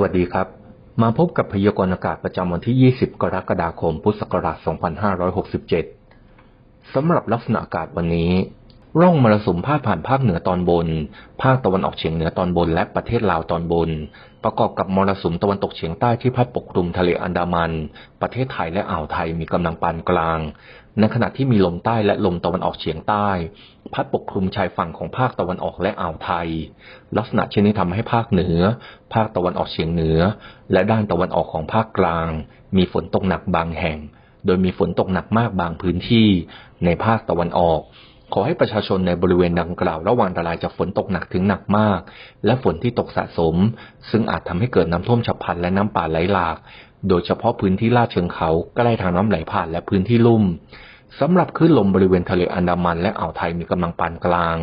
วัสดีครับ มาพบกับพยากรณ์อากาศประจำวันที่ 20 กรกฎาคม พุทธศักราช 2567 สำหรับลักษณะอากาศวันนี้ ร่องมรสุมพาดผ่านภาคเหนือตอนบน ภาคตะวันออกเฉียงเหนือตอนบนและประเทศลาวตอนบน ประกอบกับมรสุมตะวันตกเฉียงใต้ที่พัดปกคลุมทะเลอันดามัน ประเทศไทยและอ่าวไทยมีกำลังปานกลาง ในขณะที่มีลมใต้และลมตะวันออกเฉียงใต้ พัดปกคลุมชายฝั่งของภาคตะวันออกและอ่าวไทย ลักษณะเช่นนี้ทำให้ภาคเหนือ ภาคตะวันออกเฉียงเหนือ และด้านตะวันออกของภาคกลาง มีฝนตกหนักบางแห่ง โดยมีฝนตกหนักมากบางพื้นที่ ในภาคตะวันออก ขอให้ประชาชนในบริเวณดังกล่าวระวังอันตรายจากฝนตกหนักถึงหนักมาก และฝนที่ตกสะสม ซึ่งอาจทำให้เกิดน้ำท่วมฉับพลันและน้ำป่าไหลหลาก โดยเฉพาะพื้นที่ลาดเชิงเขาใกล้ทางน้ำไหลผ่านและพื้นที่ลุ่มสำหรับคลื่นลมบริเวณทะเลอันดามันและอ่าวไทยมีกำลังปานกลาง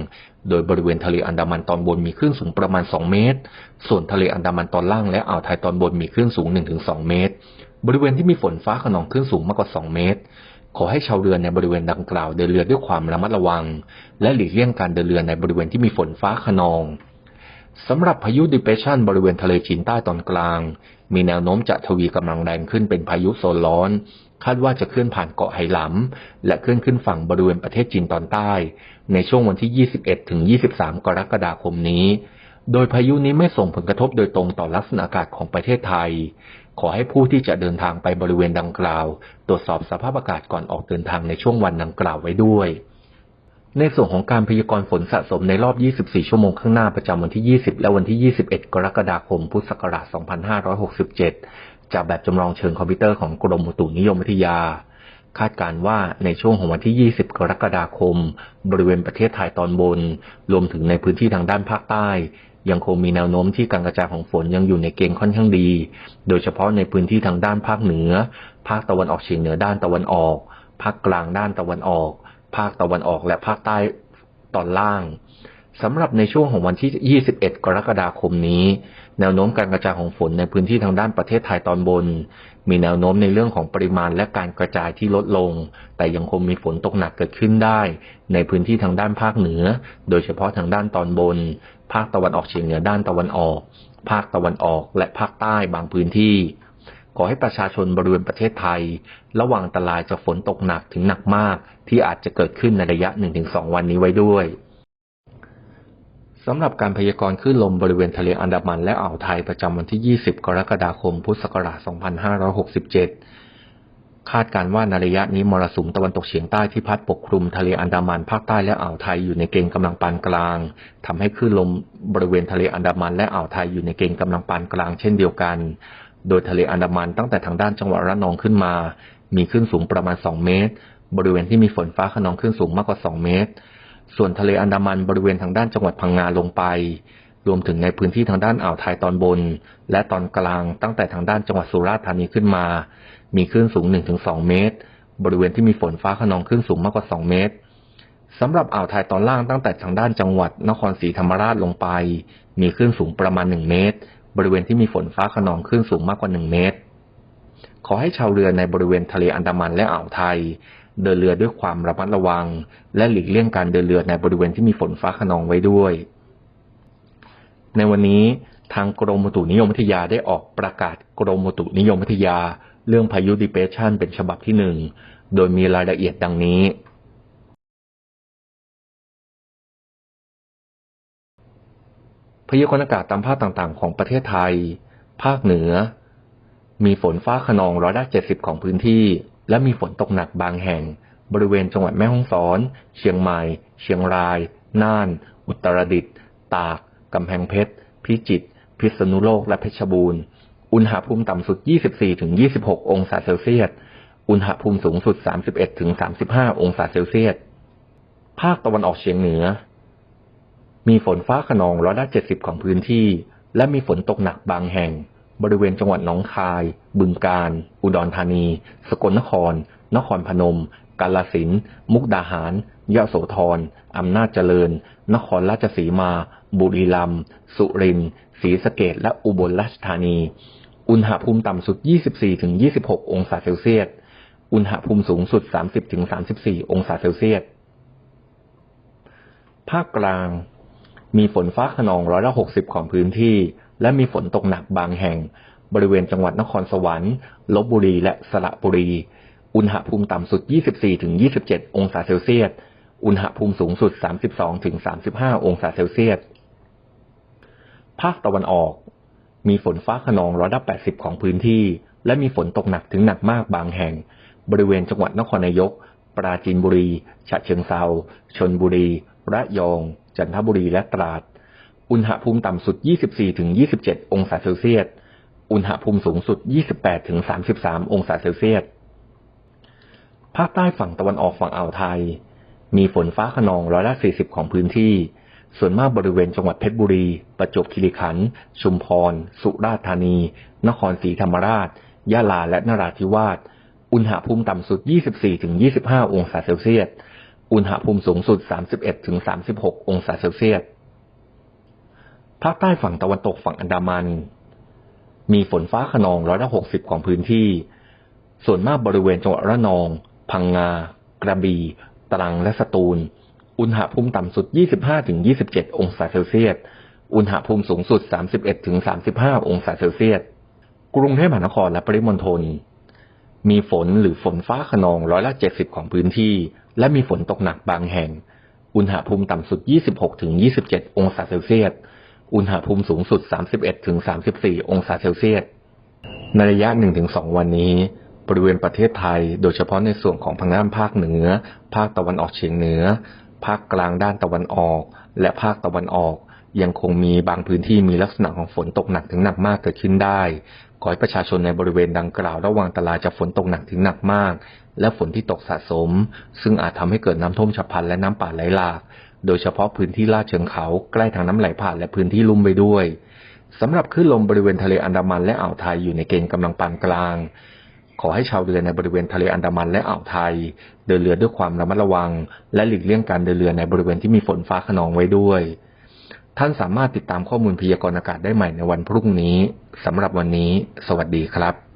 โดยบริเวณทะเลอันดามันตอนบนมีคลื่นสูงประมาณ 2 เมตร ส่วนทะเลอันดามันตอนล่างและอ่าวไทยตอนบนมีคลื่นสูง 1-2 เมตร บริเวณที่มีฝนฟ้าขนองคลื่นสูงมากกว่า 2 เมตร ขอให้ชาวเรือในบริเวณดังกล่าวเดินเรือด้วยความระมัดระวัง และหลีกเลี่ยงการเดินเรือในบริเวณที่มีฝนฟ้าขนองสำหรับพายุดิเพชันบริเวณทะเลจีนใต้ตอนกลาง มีแนวโน้มจะทวีกำลังแรงขึ้นเป็นพายุโซนร้อน คาดว่าจะเคลื่อนผ่านเกาะไหหลำและเคลื่อนขึ้นฝั่งบริเวณประเทศจีนตอนใต้ ในช่วงวันที่ 21 ถึง 23 กรกฎาคมนี้ โดยพายุนี้ไม่ส่งผลกระทบโดยตรงต่อลักษณะอากาศของประเทศไทย ขอให้ผู้ที่จะเดินทางไปบริเวณดังกล่าว ตรวจสอบสภาพอากาศก่อนออกเดินทางในช่วงวันดังกล่าวไว้ด้วย ในส่วนของการพยากรณ์ฝนสะสมในรอบ 24 ชั่วโมงข้างหน้าประจำวันที่ 20 และวันที่ 21 กรกฎาคม พุทธศักราช 2567 จากแบบจำลองเชิงคอมพิวเตอร์ของกรมอุตุนิยมวิทยา คาดการว่าในช่วงของวันที่ 20 กรกฎาคม บริเวณประเทศไทยตอนบน รวมถึงในพื้นที่ทางด้านภาคใต้ ยังคงมีแนวโน้มที่การกระจายของฝนยังอยู่ในเกณฑ์ค่อนข้างดี โดยเฉพาะในพื้นที่ทางด้านภาคเหนือ ภาคตะวันออกเฉียงเหนือด้านตะวันออก ภาคกลางด้านตะวันออก ภาคตะวันออกและภาคใต้ตอนล่างสำหรับในช่วงของวันที่ 21 กรกฎาคมนี้ แนวโน้มการกระจายของฝนในพื้นที่ทางด้านประเทศไทยตอนบน มีแนวโน้มในเรื่องของปริมาณและการกระจายที่ลดลง แต่ยังคงมีฝนตกหนักเกิดขึ้นได้ ในพื้นที่ทางด้านภาคเหนือ โดยเฉพาะทางด้านตอนบน ภาคตะวันออกเฉียงเหนือด้านตะวันออก ภาคตะวันออกและภาคใต้บางพื้นที่ ขอให้ประชาชนบริเวณประเทศไทย ระวังอันตรายจากฝนตกหนักถึงหนักมาก ที่อาจจะเกิดขึ้นในระยะ 1-2 วันนี้ไว้ด้วยสำหรับการพยากรณ์คลื่นลมบริเวณทะเลอันดามันและอ่าวไทยประจำวันที่ 20 กรกฎาคม พุทธศักราช 2567 คาดการว่าในระยะนี้มรสุมตะวันตกเฉียงใต้ที่พัดปกคลุมทะเลอันดามันภาคใต้และอ่าวไทยอยู่ในเกณฑ์กำลังปานกลางทำให้คลื่นลมบริเวณทะเลอันดามันและอ่าวไทยอยู่ในเกณฑ์กำลังปานกลางเช่นเดียวกัน โดยทะเลอันดามันตั้งแต่ทางด้านจังหวัดระนองขึ้นมา มีคลื่นสูงประมาณ 2 เมตร บริเวณที่มีฝนฟ้าขนองคลื่นสูงมากกว่า 2 เมตร ส่วนทะเลอันดามันบริเวณทางด้านจังหวัดพังงาลงไป รวมถึงในพื้นที่ทางด้านอ่าวไทยตอนบน และตอนกลางตั้งแต่ทางด้านจังหวัดสุราษฎร์ธานีขึ้นมา มีคลื่นสูง 1-2 เมตร บริเวณที่มีฝนฟ้าขนองคลื่นสูงมากกว่า 2 เมตรสำหรับอ่าวไทยตอนล่างตั้งแต่ทางด้านจังหวัดนครศรีธรรมราชลงไป มีคลื่นสูงประมาณ 1 เมตร บริเวณที่มีฝนฟ้าขนองคลื่นสูงมากกว่า 1 เมตร ขอให้ชาวเรือในบริเวณทะเลอันดามันและอ่าวไทย เดินเรือด้วยความระมัดระวัง และหลีกเลี่ยงการเดินเรือในบริเวณที่มีฝนฟ้าขนองไว้ด้วย ในวันนี้ทางกรมอุตุนิยมวิทยาได้ออกประกาศกรมอุตุนิยมวิทยา เรื่องพายุดิเพชันเป็นฉบับที่หนึ่งโดยมีรายละเอียดดังนี้ พยากรณ์อากาศตามภาคต่างๆ ของประเทศไทย ภาคเหนือ มีฝนฟ้าขนองร้อยละเจ็ดสิบของพื้นที่ และมีฝนตกหนักบางแห่ง บริเวณจังหวัดแม่ฮ่องสอน เชียงใหม่ เชียงราย น่าน อุตรดิตถ์ ตาก กำแพงเพชร พิจิตร พิษณุโลก และเพชรบูรณ์ อุณหภูมิต่ำสุด 24-26 องศาเซลเซียส อุณหภูมิสูงสุด 31-35 องศาเซลเซียส ภาคตะวันออกเฉียงเหนือ มีฝนฟ้าขนองร้อยละ70 ของพื้นที่ และมีฝนตกหนักบางแห่ง บริเวณจังหวัดหนองคาย บึงกาฬ อุดรธานี สกลนคร นครพนม กาลสิน มุกดาหาร ยะโสธร อำนาจเจริญ นครราชสีมา บุรีรัมย์ สุรินทร์ ศรีสะเกดและอุบลราชธานี อุณหภูมิต่ำสุด 24-26 องศาเซลเซียส อุณหภูมิสูงสุด 30-34 องศาเซลเซียส ภาคกลาง มีฝนฟ้าขนองร้อยละหกสิบของพื้นที่ และมีฝนตกหนักบางแห่ง บริเวณจังหวัดนครสวรรค์ ลบบุรี และสระบุรี อุณหภูมิต่ำสุด 24-27 องศาเซลเซียส อุณหภูมิสูงสุด 32-35 องศาเซลเซียส ภาคตะวันออก มีฝนฟ้าขนองร้อยละ80 ของพื้นที่ และมีฝนตกหนักถึงหนักมากบางแห่ง บริเวณจังหวัดนครนายก ปราจีนบุรี ฉะเชิงเซา ชนบุรี ระยอง จันทบุรี และตราด อุณหภูมิต่ำสุด 24-27 องศาเซลเซียส อุณหภูมิสูงสุด 28-33 องศาเซลเซียส ภาคใต้ฝั่งตะวันออกฝั่งอ่าวไทย มีฝนฟ้าขนองร้อยละ40ของพื้นที่ ส่วนมากบริเวณจังหวัดเพชรบุรี ประจวบคีรีขันธ์ ชุมพร สุราษฎร์ธานี นครศรีธรรมราช ยะลา และนราธิวาส อุณหภูมิต่ำสุด 24-25 องศาเซลเซียส อุณหภูมิสูงสุด 31-36 องศาเซลเซียส ภาคใต้ฝั่งตะวันตกฝั่งอันดามัน มีฝนฟ้าขนองร้อยละ60 ของพื้นที่ ส่วนมากบริเวณจังหวัดระนอง พังงา กระบี่ ตรัง และสตูล อุณหภูมิต่ำสุด 25-27 องศาเซลเซียส อุณหภูมิสูงสุด 31-35 องศาเซลเซียส กรุงเทพมหานครและปริมณฑล มีฝนหรือฝนฟ้าขนองร้อยละ 70 ของพื้นที่ และมีฝนตกหนักบางแห่ง อุณหภูมิต่ำสุด 26-27 องศาเซลเซียส อุณหภูมิสูงสุด 31-34 องศาเซลเซียส ในระยะ 1-2 วันนี้ บริเวณประเทศไทย โดยเฉพาะในส่วนของทางด้านภาคเหนือ ภาคตะวันออกเฉียงเหนือ ภาคกลางด้านตะวันออก และภาคตะวันออก ยังคงมีบางพื้นที่มีลักษณะของฝนตกหนักถึงหนักมากเกิดขึ้นได้ ขอให้ประชาชนในบริเวณดังกล่าวระวังตรายจากฝนตกหนักถึงหนักมาก และฝนที่ตกสะสม ซึ่งอาจทำให้เกิดน้ำท่วมฉับพลันและน้ำป่าไหลหลาก โดยเฉพาะพื้นที่ลาดเชิงเขาใกล้ทางน้ำไหลผ่านและพื้นที่ลุ่มไปด้วยสำหรับคลื่นลมบริเวณทะเลอันดามันและอ่าวไทยอยู่ในเกณฑ์กำลังปานกลาง ขอให้ชาวเรือในบริเวณทะเลอันดามันและอ่าวไทย เดินเรือด้วยความระมัดระวัง และหลีกเลี่ยงการเดินเรือในบริเวณที่มีฝนฟ้าขนองไว้ด้วย ท่านสามารถติดตามข้อมูลพยากรณ์อากาศได้ใหม่ในวันพรุ่งนี้สำหรับวันนี้ สวัสดีครับ